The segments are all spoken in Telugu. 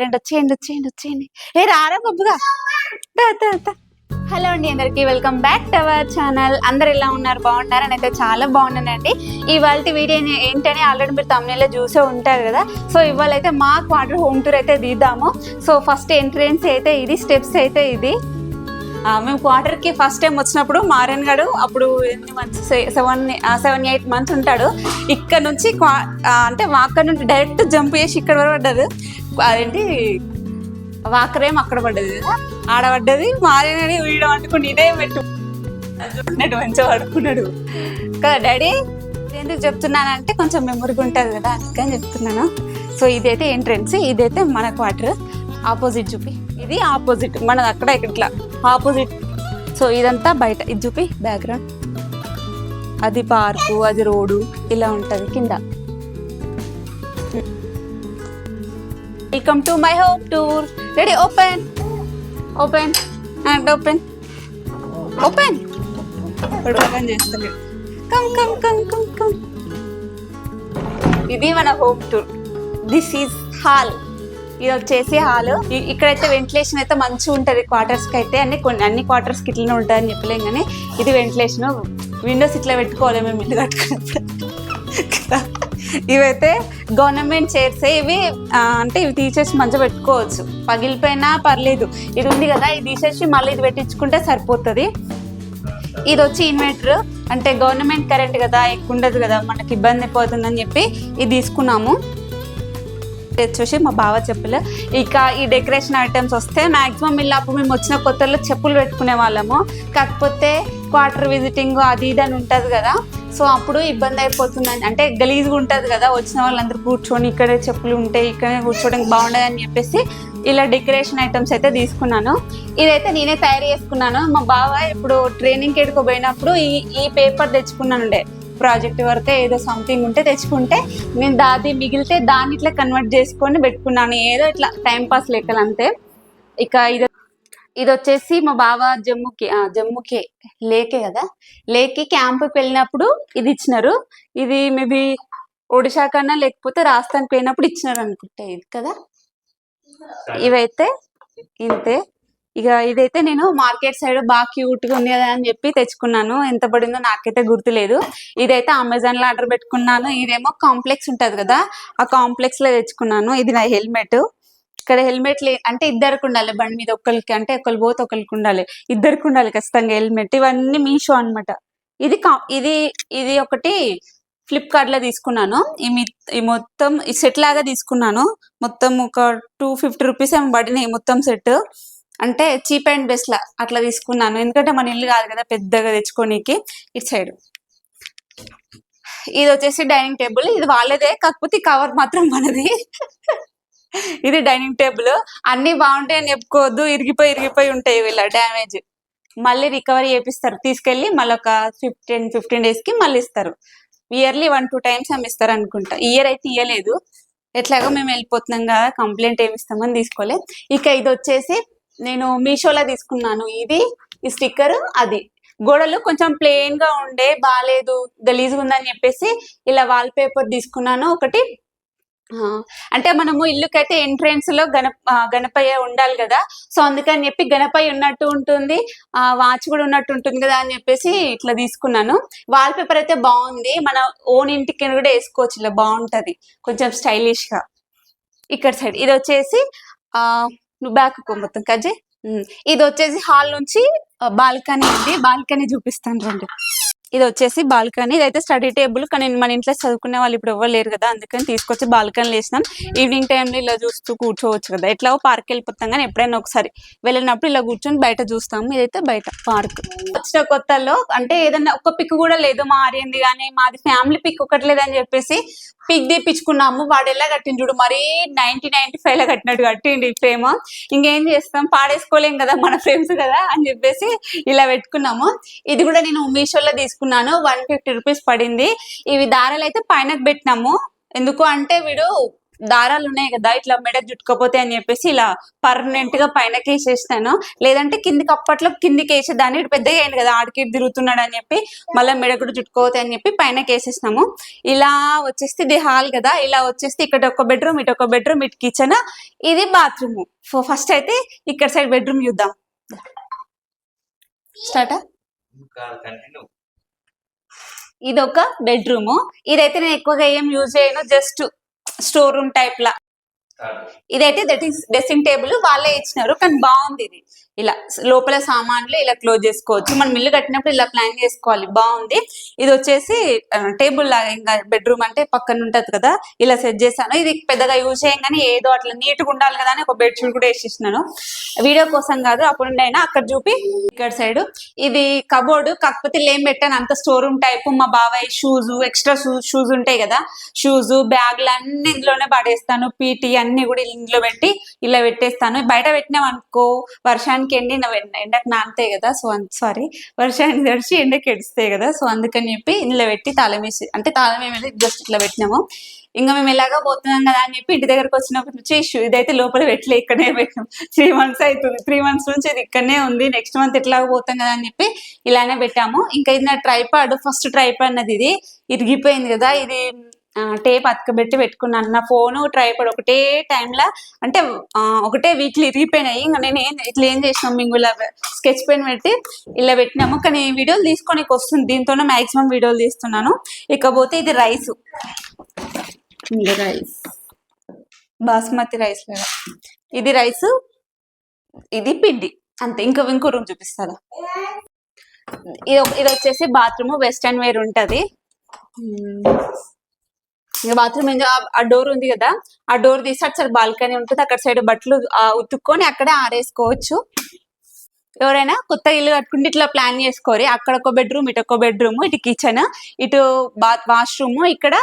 రండి వచ్చేయండి వచ్చేయండి వచ్చేయండి ఏ రారా బొబ్బుగా? హలో అండి అందరికీ welcome back to our channel. అందరు ఎలా ఉన్నారు? బాగున్నారు? అని అయితే చాలా బాగున్నానండి. ఇవాళ వీడియో ఏంటని ఆల్రెడీ మీరు తమిళలో చూసే ఉంటారు కదా? సో ఇవాళ అయితే మా క్వార్టర్ హోమ్ టూర్ అయితే దిద్దాము. సో ఫస్ట్ ఎంట్రెన్స్ అయితే ఇది స్టెప్స్ అయితే ఇది. మేము క్వార్టర్కి ఫస్ట్ టైం వచ్చినప్పుడు మారన్ గడు అప్పుడు ఎన్ని months seven seven eight months ఉంటాడు. ఇక్కడ నుంచి క్వా- అంటే అంటే అక్కడ నుండి డైరెక్ట్ జంప్ చేసి ఇక్కడ వరకు పడ్డారు అదేంటి? వాకరేం అక్కడ పడ్డది కదా? ఆడ పడ్డది. మారేనని వీడు అనుకుని ఇదే పెట్టు. అన్నట్టు మంచిగా పడుకున్నాడు. కదా డాడీ? ఎందుకు చెప్తున్నానంటే కొంచెం మెమొరీగా ఉంటుంది కదా అందుకని చెప్తున్నాను. సో ఇదైతే ఎంట్రెన్స్ ఇదైతే మన క్వార్టర్. ఆపోజిట్ చూపి. ఇది ఆపోజిట్. మనది అక్కడ ఇక్కడ ఇట్లా ఆపోజిట్. సో ఇదంతా బయట. ఇది చూపి బ్యాక్గ్రౌండ్. అది పార్కు అది రోడ్డు ఇలా ఉంటుంది కింద. Welcome to my home tour ready open open and open open open చేస్తలేదు come come come come come ఇది మన home tour this is hall ఇది వచ్చేసి హాల్ ఇక్కడైతే వెంటిలేషన్ అయితే మంచిగా ఉంటుంది. క్వార్టర్స్కి అయితే అన్ని కొన్ని అన్ని క్వార్టర్స్కి ఇట్లనే ఉంటాయని చెప్పలేం కానీ ఇది వెంటిలేషన్ విండోస్ ఇట్లా పెట్టుకోవాలి మేము ఇల్లు కట్టుకున్నప్పుడు. ఇవైతే గవర్నమెంట్ చైర్స్. ఇవి అంటే ఇవి తీసేసి మంచిగా పెట్టుకోవచ్చు. పగిలిపోయినా పర్లేదు. ఇది ఉంది కదా ఇది తీసేసి మళ్ళీ ఇది పెట్టించుకుంటే సరిపోతుంది. ఇది వచ్చి ఇన్వర్టర్. అంటే గవర్నమెంట్ కరెంట్ కదా ఎక్కువ ఉండదు కదా మనకి ఇబ్బంది అయిపోతుందని చెప్పి ఇది తీసుకున్నాము. ఇది వచ్చేసి మా బావ చెప్పులు. ఇక ఈ డెకరేషన్ ఐటమ్స్ వస్తే మాక్సిమం ఇలా అప్పుడు మేము వచ్చిన కొత్తలో చెప్పులు పెట్టుకునే వాళ్ళము. కాకపోతే క్వార్టర్ విజిటింగ్ అది ఇది అని ఉంటుంది కదా సో అప్పుడు ఇబ్బంది అయిపోతుందని అంటే గలీజ్గా ఉంటుంది కదా వచ్చిన వాళ్ళందరూ కూర్చొని ఇక్కడే చెప్పులు ఉంటాయి ఇక్కడే కూర్చోడానికి బాగుండదు అని చెప్పేసి ఇలా డెకరేషన్ ఐటమ్స్ అయితే తీసుకున్నాను. ఇదైతే నేనే తయారు చేసుకున్నాను. మా బావ ఇప్పుడు ట్రైనింగ్ ఎడుకో పోయినప్పుడు ఈ ఈ పేపర్ తెచ్చుకున్నానుండే ప్రాజెక్ట్ వరకే ఏదో సంథింగ్ ఉంటే తెచ్చుకుంటే నేను దాది మిగిలితే దాన్ని ఇట్లా కన్వర్ట్ చేసుకొని పెట్టుకున్నాను. ఏదో ఇట్లా టైం పాస్ లెక్కలు అంతే ఇక ఇది ఇది వచ్చేసి మా బావ జమ్ముకి జమ్ముకి లేకే కదా? లేకి క్యాంపుకి వెళ్ళినప్పుడు ఇది ఇచ్చినారు ఇది మేబీ ఒడిశా కన్నా లేకపోతే రాజస్థాన్ పోయినప్పుడు ఇచ్చినారు అనుకుంటా ఇది కదా? ఇవైతే ఇంతే. ఇక ఇదైతే నేను మార్కెట్ సైడ్ బాగా క్యూట్గా ఉంది కదా అని చెప్పి తెచ్చుకున్నాను. ఎంత పడిందో నాకైతే గుర్తులేదు. ఇదైతే అమెజాన్లో ఆర్డర్ పెట్టుకున్నాను. ఇదేమో కాంప్లెక్స్ ఉంటది కదా? ఆ కాంప్లెక్స్లో తెచ్చుకున్నాను. ఇది నా హెల్మెట్. ఇక్కడ హెల్మెట్ లే అంటే ఇద్దరికి ఉండాలి బండి మీద ఒకరికి అంటే ఒకరు పోతే ఒకరికి ఉండాలి. ఇద్దరికి ఉండాలి ఖచ్చితంగా హెల్మెట్. ఇవన్నీ మీషో అన్నమాట. ఇది ఇది ఇది ఒకటి ఫ్లిప్కార్ట్లో తీసుకున్నాను. ఈ ఈ మొత్తం ఈ సెట్ లాగా తీసుకున్నాను. మొత్తం ఒక టూ ఫిఫ్టీ రూపీస్ ఏమో పడినాయి మొత్తం సెట్. అంటే చీప్ అండ్ బెస్ట్ లా అట్లా తీసుకున్నాను. ఎందుకంటే మన ఇల్లు కాదు కదా పెద్దగా తెచ్చుకోనికి ఇటు సైడ్. ఇది వచ్చేసి డైనింగ్ టేబుల్. ఇది వాళ్ళదే కాకపోతే కవర్ మాత్రం మనది. ఇది డైనింగ్ టేబుల్. అన్ని బాగుంటాయి అని చెప్పుకోవద్దు. ఇరిగిపోయి ఇరిగిపోయి ఉంటాయి వీళ్ళ డ్యామేజ్. మళ్ళీ రికవరీ చేపిస్తారు. తీసుకెళ్ళి మళ్ళీ ఒక ఫిఫ్టీన్ ఫిఫ్టీన్ డేస్కి మళ్ళీ ఇస్తారు. ఇయర్లీ వన్ టూ టైమ్స్ అమ్మిస్తారు అనుకుంటా. ఇయర్ అయితే ఇయ్యలేదు. ఎట్లాగో మేము వెళ్ళిపోతున్నాం కదా కంప్లైంట్ ఏమి ఇస్తామని తీసుకోలే. ఇక ఇది వచ్చేసి నేను మీషోలో తీసుకున్నాను. ఇది ఈ స్టిక్కర్ అది. గోడలు కొంచెం ప్లెయిన్గా ఉండే బాగాలేదు గలీజ్గా ఉందని చెప్పేసి ఇలా వాల్ పేపర్ తీసుకున్నాను. ఒకటి అంటే మనము ఇల్లుకైతే ఎంట్రెన్స్లో గణ గణపయ్య ఉండాలి కదా. సో అందుకని చెప్పి గణపయ్య ఉన్నట్టు ఉంటుంది ఆ వాచ్ కూడా ఉన్నట్టు ఉంటుంది కదా అని చెప్పేసి ఇట్లా తీసుకున్నాను. వాల్ పేపర్ అయితే బాగుంది. మన ఓన్ ఇంటికి కూడా వేసుకోవచ్చు ఇలా బాగుంటది. కొంచెం స్టైలిష్గా. ఇక్కడ సైడ్ ఇది వచ్చేసి ఆ నువ్వు బ్యాక్ మొత్తం కజే ఇది వచ్చేసి హాల్ నుంచి బాల్కనీ ఉంది. బాల్కనీ చూపిస్తాను రండి. ఇది వచ్చేసి బాల్కనీ. ఇదైతే స్టడీ టేబుల్. కానీ మన ఇంట్లో చదువుకునే వాళ్ళు ఇప్పుడు ఎవరు లేరు కదా. అందుకని తీసుకొచ్చి బాల్కనీ వేసినాం ఈవినింగ్ టైంలో ఇలా చూస్తూ కూర్చోవచ్చు కదా. ఎట్లా పార్క్ వెళ్ళిపోతాం కానీ ఎప్పుడైనా ఒకసారి వెళ్ళినప్పుడు ఇలా కూర్చొని బయట చూస్తాము. ఇదైతే బయట పార్క్. వచ్చిన కొత్తలో అంటే ఏదన్నా ఒక పిక్ కూడా లేదు. మా కానీ మాది ఫ్యామిలీ పిక్ ఒకటి లేదని చెప్పేసి పిక్ తెప్పించుకున్నాము. వాడు ఎలా కట్టిండు చూడు మరీ నైన్టీ నైన్టీ ఫైవ్లో కట్టినట్టు కట్టిండి ఫ్రేమ్. ఇంకేం చేస్తాం? పాడేసుకోలేం కదా మన ఫ్రేమ్స్ కదా అని చెప్పేసి ఇలా పెట్టుకున్నాము. ఇది కూడా నేను మీషోలో తీసుకున్నాను. వన్ ఫిఫ్టీ రూపీస్ పడింది. ఇవి దారాలు అయితే పైన పెట్టినాము. ఎందుకు అంటే వీడు దారాలు ఉన్నాయి కదా ఇట్లా మెడకు చుట్టుకోపోతే అని చెప్పేసి ఇలా పర్మనెంట్గా పైనకి వేసేస్తాను లేదంటే కిందికి అప్పట్లో కిందికి వేసేదాన్ని ఇటు పెద్దగా అయింది కదా ఆడికి తిరుగుతున్నాడు అని చెప్పి మళ్ళీ మెడ కూడా చుట్టుకోవద్దు అని చెప్పి పైనకి వేసేసినాము ఇలా వచ్చేసి ఇది హాల్ కదా ఇలా వచ్చేసి ఇక్కడ ఒక బెడ్రూమ్ ఇటు ఒక బెడ్రూమ్ ఇటు కిచెన్ ఇది బాత్రూమ్ ఫస్ట్ అయితే ఇక్కడ సైడ్ బెడ్రూమ్ చూద్దాం. స్టార్ట్ ఇది ఒక బెడ్రూమ్ ఇదైతే నేను ఎక్కువగా ఏం యూజ్ చేయను జస్ట్ స్టోర్ రూమ్ టైప్ లా ఇదైతే దట్ ఈస్ డ్రెస్సింగ్ టేబుల్ వాళ్ళే ఇచ్చినారు కానీ బాగుంది ఇది. ఇలా లోపల సామాన్లు ఇలా క్లోజ్ చేసుకోవచ్చు. మనం ఇల్లు కట్టినప్పుడు ఇలా ప్లాన్ చేసుకోవాలి. బాగుంది. ఇది వచ్చేసి టేబుల్ లాగా ఇంకా బెడ్రూమ్ అంటే పక్కన ఉంటది కదా. ఇలా సెట్ చేశాను. ఇది పెద్దగా యూజ్ చేయం కానీ ఏదో అట్లా నీట్గా ఉండాలి కదా అని ఒక బెడ్షీట్ కూడా వేసేసినాను. వీడియో కోసం కాదు అప్పుడు అయినా అక్కడ చూపి ఇక్కడ సైడ్. ఇది కబోర్డ్ కాకపోతే లేం పెట్టాను అంత స్టోర్ రూమ్ టైప్ మా బాబాయ్ షూస్ ఎక్స్ట్రా షూస్ ఉంటాయి కదా. షూస్ బ్యాగ్లు అన్ని ఇందులోనే పడేస్తాను. పీటీ అన్ని కూడా ఇందులో పెట్టి ఇలా పెట్టేస్తాను. బయట పెట్టినాం అనుకో వర్షానికి ఎండి ఎండకు నానతాయి కదా సో సారీ వర్షానికి తడిచి ఎండకి ఎడుస్తాయి కదా సో అందుకని చెప్పి ఇందులో పెట్టి తాళం వేసి అంటే తాళం ఏమైతే జస్ట్ ఇట్లా పెట్టినాము. ఇంకా మేము ఎలాగా పోతున్నాం కదా అని చెప్పి ఇంటి దగ్గరకు వచ్చినప్పటి నుంచి ఇష్యూ ఇదైతే లోపల పెట్టలే ఇక్కడనే పెట్టాం త్రీ మంత్స్ అవుతుంది త్రీ మంత్స్ నుంచి ఇది ఇక్కడనే ఉంది. నెక్స్ట్ మంత్ ఎట్లాగో పోతాం కదా అని చెప్పి ఇలానే పెట్టాము. ఇంకా ఇది నా ట్రైపాడ్ ఫస్ట్ ట్రైపాడ్ అన్నది ఇది. ఇరిగిపోయింది కదా ఇది టేప్ అతకబెట్టి పెట్టుకున్నాను. నా ఫోన్ ట్రైపాడ్ ఒకటే టైంలో అంటే ఒకటే వీక్లీ ఇరిగిపోయినాయి ఇంకా నేను ఏం ఇట్లా ఏం చేసినాం? మేము ఇలా స్కెచ్ పెన్ పెట్టి ఇలా పెట్టినాము. కానీ వీడియోలు తీసుకోనికి వస్తుంది. దీంతోనే మాక్సిమం వీడియోలు తీస్తున్నాను. ఇకపోతే ఇది రైస్. ఇది రైస్. బాస్మతి రైస్ ఇది రైస్ ఇది పిండి. అంతే ఇంకా ఇంకో రూమ్ చూపిస్తారా? ఇది ఇది వచ్చేసి బాత్రూమ్ వెస్ట్రన్ వేర్ ఉంటుంది. ఇంకా బాత్రూమ్ ఇంకా ఆ డోర్ ఉంది కదా ఆ డోర్ తీసి అటు సైడ్ బాల్కనీ ఉంటుంది అక్కడ సైడ్ బట్టలు ఉతుక్కొని అక్కడే ఆరేసుకోవచ్చు. ఎవరైనా కొత్త ఇల్లు కట్టుకుంటే ఇట్లా ప్లాన్ చేసుకోరి. అక్కడ ఒక బెడ్రూమ్ ఇటు ఒక బెడ్రూమ్ ఇటు కిచెన్ ఇటు బాత్ వాష్రూమ్ ఇక్కడ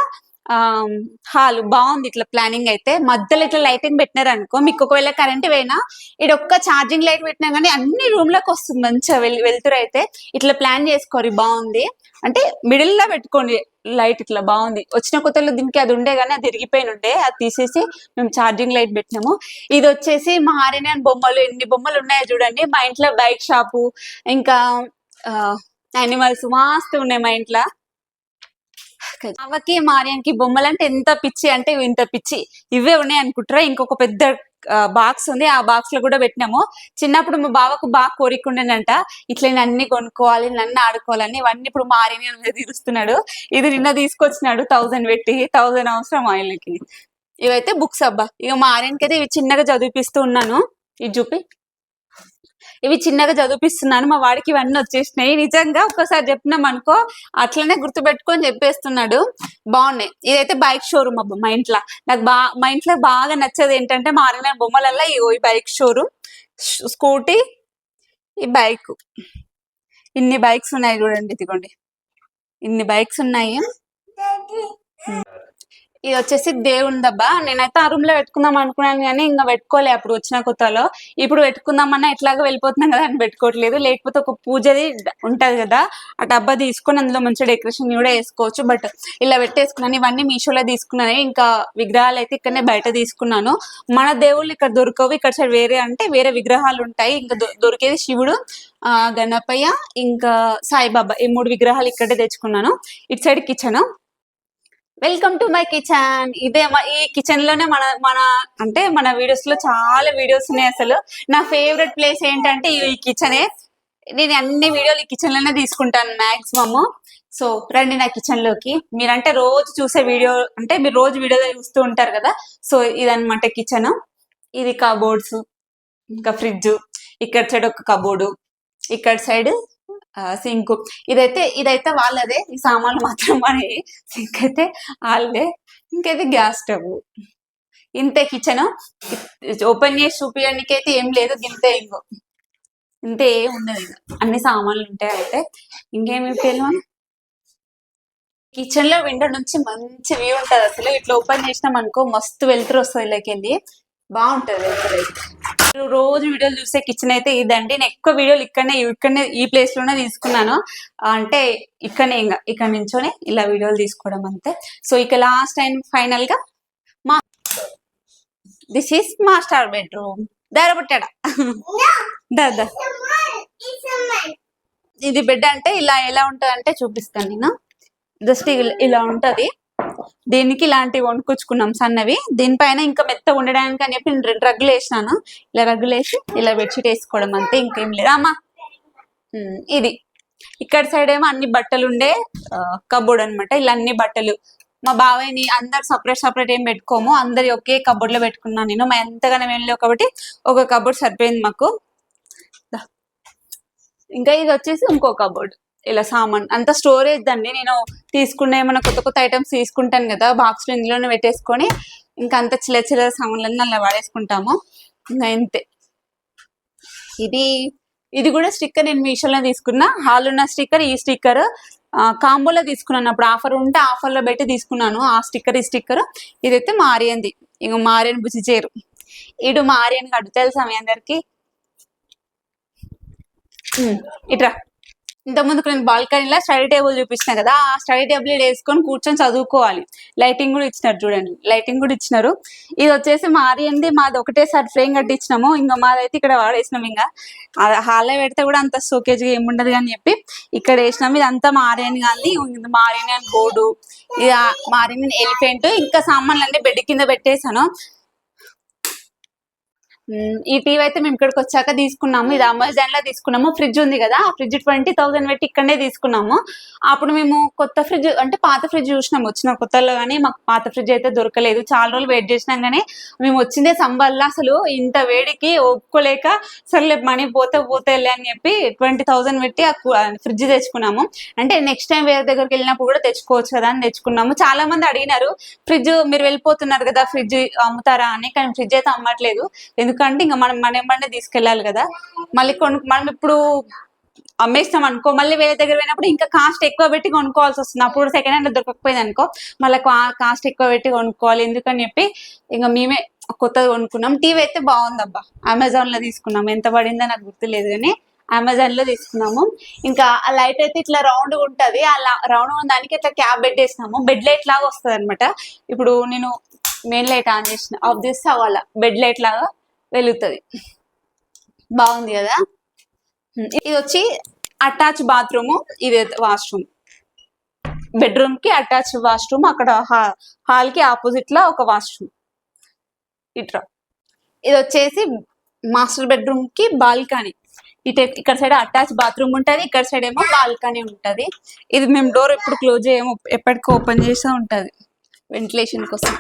హాల్ బాగుంది ఇట్లా ప్లానింగ్ అయితే. మధ్యలో ఇట్లా లైటింగ్ పెట్టినారు అనుకో మీకు ఒకవేళ కరెంట్ పోయినా ఇది ఒక్క ఛార్జింగ్ లైట్ పెట్టినా కానీ అన్ని రూమ్లకు వస్తుంది మంచిగా వెల్ వెళ్తురు అయితే. ఇట్లా ప్లాన్ చేసుకోరు బాగుంది. అంటే మిడిల్లో పెట్టుకోండి లైట్ ఇట్లా బాగుంది. వచ్చిన కొత్తలో దీనికి అది ఉండే కానీ అది ఇరిగిపోయిన ఉండే అది తీసేసి మేము ఛార్జింగ్ లైట్ పెట్టినాము. ఇది వచ్చేసి మా ఆర్యన్ బొమ్మలు ఎన్ని బొమ్మలు ఉన్నాయో చూడండి. మా ఇంట్లో బైక్ షాపు ఇంకా యానిమల్స్ మస్తు ఉన్నాయి మా ఇంట్లో. అవ్వకి మార్యానికి బొమ్మలు అంటే ఎంత పిచ్చి అంటే ఇవి ఇంత పిచ్చి. ఇవే ఉన్నాయి అనుకుంటారా? ఇంకొక పెద్ద బాక్స్ ఉంది. ఆ బాక్స్లో కూడా పెట్టినాము. చిన్నప్పుడు మా బావకు బాగా కోరికుండేనంట ఇట్లా నేను అన్ని కొనుక్కోవాలి నన్ను ఆడుకోవాలని. ఇవన్నీ ఇప్పుడు మారిని తీరుస్తున్నాడు. ఇది నిన్న తీసుకొచ్చినాడు థౌజండ్ పెట్టి. థౌజండ్ అవసరం ఆయనకి. ఇవైతే బుక్స్ అబ్బా. ఇక మా ఆర్యన్కి అయితే ఇవి చిన్నగా చదివిపిస్తూ ఉన్నాను. ఇది చూపి. ఇవి చిన్నగా చదివిపిస్తున్నాను మా వాడికి ఇవన్నీ వచ్చేసినాయి. నిజంగా ఒక్కసారి చెప్పినాం అనుకో అట్లనే గుర్తుపెట్టుకొని చెప్పేస్తున్నాడు. బాగున్నాయి. ఇదైతే బైక్ షోరూమ్ అబ్బా మా ఇంట్లో. నాకు బా మా ఇంట్లో బాగా నచ్చేది ఏంటంటే మారిన బొమ్మలల్లో ఇగో ఈ బైక్ షోరూమ్ స్కూటీ ఈ బైక్ ఇన్ని బైక్స్ ఉన్నాయి చూడండి ఇదిగోండి. ఇన్ని బైక్స్ ఉన్నాయి. ఇది వచ్చేసి దేవుని దబ్బా. నేనైతే ఆ రూమ్లో పెట్టుకుందాం అనుకున్నాను కానీ ఇంకా పెట్టుకోలే అప్పుడు వచ్చిన కొత్తలో. ఇప్పుడు పెట్టుకుందామన్నా ఎట్లాగో వెళ్ళిపోతున్నాం కదా అని పెట్టుకోవట్లేదు. లేకపోతే ఒక పూజది ఉంటది కదా ఆ డబ్బా తీసుకొని అందులో మంచి డెకరేషన్ కూడా వేసుకోవచ్చు బట్ ఇలా పెట్టేసుకున్నాను. ఇవన్నీ మీషోలో తీసుకున్నాను. ఇంకా విగ్రహాలు అయితే ఇక్కడనే బయట తీసుకున్నాను. మన దేవుళ్ళు ఇక్కడ దొరకవు. ఇక్కడ సైడ్ వేరే అంటే వేరే విగ్రహాలు ఉంటాయి. ఇంకా దొరికేది శివుడు ఆ గణపయ్య ఇంకా సాయిబాబా. ఈ మూడు విగ్రహాలు ఇక్కడే తెచ్చుకున్నాను. ఇటు side kitchen. Welcome to my kitchen ఇదే ఈ కిచెన్లోనే మన మన అంటే మన వీడియోస్లో చాలా వీడియోస్ ఉన్నాయి అసలు. నా ఫేవరెట్ ప్లేస్ ఏంటంటే ఈ కిచెనే నేను అన్ని వీడియోలు ఈ కిచెన్లోనే తీసుకుంటాను మాక్సిమమ్ సో రండి నా కిచెన్లోకి. మీరంటే రోజు చూసే వీడియో అంటే మీరు రోజు వీడియో చూస్తూ ఉంటారు కదా. సో ఇదనమాట కిచెన్ ఇది కబోర్డ్స్ ఇంకా ఫ్రిడ్జ్ ఇక్కడ సైడ్ ఒక కబోర్డు ఇక్కడ సైడ్ సింక్. ఇదైతే ఇదైతే వాళ్ళదే. ఈ సామాన్లు మాత్రం మనవి సింక్ అయితే వాళ్ళదే. ఇంకైతే గ్యాస్ స్టవ్. ఇంతే కిచెన్. ఓపెన్ చేసి చూపించడానికి అయితే ఏం లేదు. ఇంతే ఇంకో ఇంతే ఏం ఉండదు అన్ని సామాన్లు ఉంటాయి అయితే. ఇంకేమి పేరు కిచెన్లో విండో నుంచి మంచి వ్యూ ఉంటది అసలు. ఇట్లా ఓపెన్ చేసినాం అనుకో మస్తు వెళ్తురు వస్తుంది ఇలాకెళ్ళి బాగుంటది మీరు రోజు వీడియోలు చూసే కిచెన్ అయితే ఇదండి. నేను ఎక్కువ వీడియోలు ఇక్కడనే ఇక్కడనే ఈ ప్లేస్లోనే తీసుకున్నాను. అంటే ఇక్కడనే ఇంకా ఇక్కడ నుంచోనే ఇలా వీడియోలు తీసుకోవడం అంతే. సో ఇక లాస్ట్ అండ్ ఫైనల్గా మా దిస్ ఈస్ మాస్టర్ బెడ్రూమ్ దార పుట్టాడా? దాదా ఇది బెడ్ అంటే ఇలా ఎలా ఉంటుంది అంటే చూపిస్తాను నేను. జస్ట్ ఇలా ఉంటది. దీనికి ఇలాంటివి వండుకొచ్చుకున్నాం సన్నవి. దీనిపైన ఇంకా మెత్త ఉండడానికి అని చెప్పి నేను రెండు రగ్గులు వేసినాను. ఇలా రగ్గులు వేసి ఇలా బెడ్షీట్ వేసుకోవడం అంతే ఇంకేం లేదు. అమ్మా ఇది. ఇక్కడ సైడ్ ఏమో అన్ని బట్టలు ఉండే కబోర్డ్ అన్నమాట. ఇలా అన్ని బట్టలు. మా బావయ్యని అందరు సపరేట్ సపరేట్ ఏం పెట్టుకోము. అందరి ఒకే కబోర్డ్లో పెట్టుకున్నాను నేను. మా ఎంతగానో వెళ్ళలేవు కాబట్టి ఒక కబోర్డ్ సరిపోయింది మాకు. ఇంకా ఇది వచ్చేసి ఇంకో కబోర్డ్. ఇలా సామాన్ అంత స్టోరేజ్ దండి. నేను తీసుకున్న ఏమైనా కొత్త కొత్త ఐటమ్స్ తీసుకుంటాను కదా బాక్స్లో ఇందులోనే పెట్టేసుకొని ఇంకా అంత చిల్ల చిల్ల సామాన్లన్నీ అలా వాడేసుకుంటాము. ఇంకా ఇంతే. ఇది ఇది కూడా స్టిక్కర్ నేను మీషోలో తీసుకున్నా. హాల్ ఉన్న స్టిక్కర్ ఈ స్టిక్కర్ కాంబోలో తీసుకున్నాను. అప్పుడు ఆఫర్ ఉంటే ఆఫర్లో పెట్టి తీసుకున్నాను. ఆ స్టిక్కర్ ఈ స్టిక్కర్ ఇదైతే మారియంది. ఇంక మారియన్ బుజ్జి చేరు ఇడు మారియన్ అడుగుతాయి తెలుసా మీ అందరికి? ఇట్రా ఇంత ముందుకు నేను బాల్కనీలో స్టడీ టేబుల్ చూపిస్తున్నాను కదా ఆ స్టడీ టేబుల్ వేసుకొని కూర్చొని చదువుకోవాలి. లైటింగ్ కూడా ఇచ్చినారు చూడండి లైటింగ్ కూడా ఇచ్చినారు. ఇది వచ్చేసి మారింది మాది ఒకటేసారి ఫ్రేమ్ కట్టించినాము. ఇంకా మాదైతే ఇక్కడ వాడేసినాం ఇంకా. హాల్లో పెడితే కూడా అంత సోకేజ్గా ఏముండదు అని చెప్పి ఇక్కడ వేసినాం. ఇది అంతా మారియన్ కానీ మారేని అని బోర్డు ఇది మారియన్ ఎలిఫెంట్ ఇంకా సామాన్లు అన్ని బెడ్ కింద పెట్టేశాను. ఈ టీవీ అయితే మేము ఇక్కడికి వచ్చాక తీసుకున్నాము. ఇది అమెజాన్లో తీసుకున్నాము. ఫ్రిడ్జ్ ఉంది కదా ఆ ఫ్రిడ్జ్ ట్వంటీ థౌసండ్ పెట్టి ఇక్కడనే తీసుకున్నాము. అప్పుడు మేము కొత్త ఫ్రిడ్జ్ అంటే పాత ఫ్రిడ్జ్ చూసినాం వచ్చిన కొత్తలో కానీ మాకు పాత ఫ్రిడ్జ్ అయితే దొరకలేదు. చాలా రోజులు వెయిట్ చేసినాం కానీ మేము వచ్చిందే సంబల్లో అసలు ఇంత వేడికి ఒప్పుకోలేక సర్లే మనీ పోతే పోతేలే అని చెప్పి ట్వంటీ థౌసండ్ పెట్టి ఆ ఫ్రిడ్జ్ తెచ్చుకున్నాము. అంటే నెక్స్ట్ టైం వేరే దగ్గరికి వెళ్ళినప్పుడు కూడా తెచ్చుకోవచ్చు కదా అని తెచ్చుకున్నాము. చాలా మంది అడిగినారు ఫ్రిడ్జ్ మీరు వెళ్ళిపోతున్నారు కదా ఫ్రిడ్జ్ అమ్ముతారా? అని. కానీ ఫ్రిడ్జ్ అయితే అమ్మట్లేదు. ఎందుకు ఎందుకంటే ఇంకా మనం మన ఏమన్నా తీసుకెళ్ళాలి కదా. మళ్ళీ కొను మనం ఇప్పుడు అమ్మేస్తాం అనుకో మళ్ళీ వేరే దగ్గర పోయినప్పుడు ఇంకా కాస్ట్ ఎక్కువ పెట్టి కొనుక్కోవాల్సి వస్తుంది. అప్పుడు సెకండ్ హ్యాండ్ దొరకకపోయింది అనుకో మళ్ళీ కాస్ట్ ఎక్కువ పెట్టి కొనుక్కోవాలి. ఎందుకని చెప్పి ఇంకా మేమే కొత్తది కొనుక్కున్నాం. టీవీ అయితే బాగుంది అబ్బా అమెజాన్లో తీసుకున్నాం. ఎంత పడిందో నాకు గుర్తులేదు కానీ అమెజాన్లో తీసుకున్నాము. ఇంకా ఆ లైట్ అయితే ఇట్లా రౌండ్ ఉంటది. ఆ రౌండ్ ఉన్న దానికి ఇట్లా క్యాప్ పెట్టేసినాము బెడ్ లైట్ లాగా వస్తుంది అనమాట ఇప్పుడు నేను మెయిన్ లైట్ ఆన్ చేసిన ఆఫ్ చేస్తే అవ్వాల. బెడ్ లైట్ లాగా వెలుగుతుంది. బాగుంది కదా? ఇది వచ్చి అటాచ్ బాత్రూమ్ ఇది వాష్రూమ్. బెడ్రూమ్కి అటాచ్ వాష్రూమ్ అక్కడ హాల్కి ఆపోజిట్ లా ఒక వాష్రూమ్. ఇట్రా ఇది వచ్చేసి మాస్టర్ బెడ్రూమ్కి బాల్కనీ. ఇటు ఇక్కడ సైడ్ అటాచ్ బాత్రూమ్ ఉంటది ఇక్కడ సైడ్ ఏమో బాల్కనీ ఉంటది. ఇది మేము డోర్ ఎప్పుడు క్లోజ్ చేయము ఎప్పటికీ ఓపెన్ చేస్తూ ఉంటది. వెంటిలేషన్ కోసం.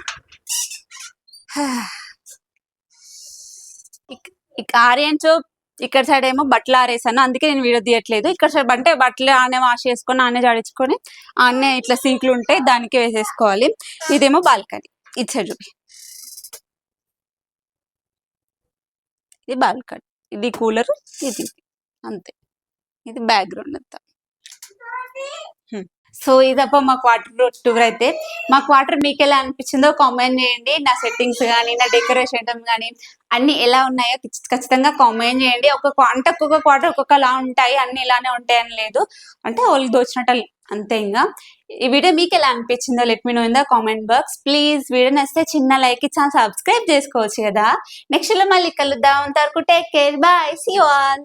ఇక్- ఇక ఇక్కడ సైడ్ ఏమో బట్టలు ఆరేసాను. అందుకే నేను వీడియో తీయట్లేదు. ఇక్కడ సైడ్ అంటే బట్టలు ఆనే వాష్ చేసుకొని ఆనే జాడించుకొని ఆనే ఇట్లా సీట్లు ఉంటాయి దానికి వేసేసుకోవాలి. ఇదేమో బాల్కనీ. ఇది సైడ్ చూపి. ఇది బాల్కనీ. ఇది కూలర్ ఇది అంతే. ఇది బ్యాక్గ్రౌండ్ అంతా. సో ఇదప్ప మా క్వార్టర్ టూర్ అయితే. మా క్వార్టర్ మీకు ఎలా అనిపించిందో కామెంట్ చేయండి. నా సెట్టింగ్స్ కానీ నా డెకరేషన్ కానీ అన్ని ఎలా ఉన్నాయో ఖచ్చితంగా కామెంట్ చేయండి. ఒక్కొక్క అంటే ఒక్కొక్క క్వార్టర్ ఒక్కొక్కలా ఉంటాయి అన్ని ఇలానే ఉంటాయని లేదు. అంటే వాళ్ళు దోచినట్టు అంతే ఇంకా ఈ వీడియో మీకు ఎలా అనిపించిందో let me know in the comment box. Please video నచ్చితే చిన్న లైక్ ఇచ్చి సబ్స్క్రైబ్ చేసుకోవచ్చు కదా. నెక్స్ట్లో మళ్ళీ కలుద్దాం. అంతవరకు take care. Bye. See all.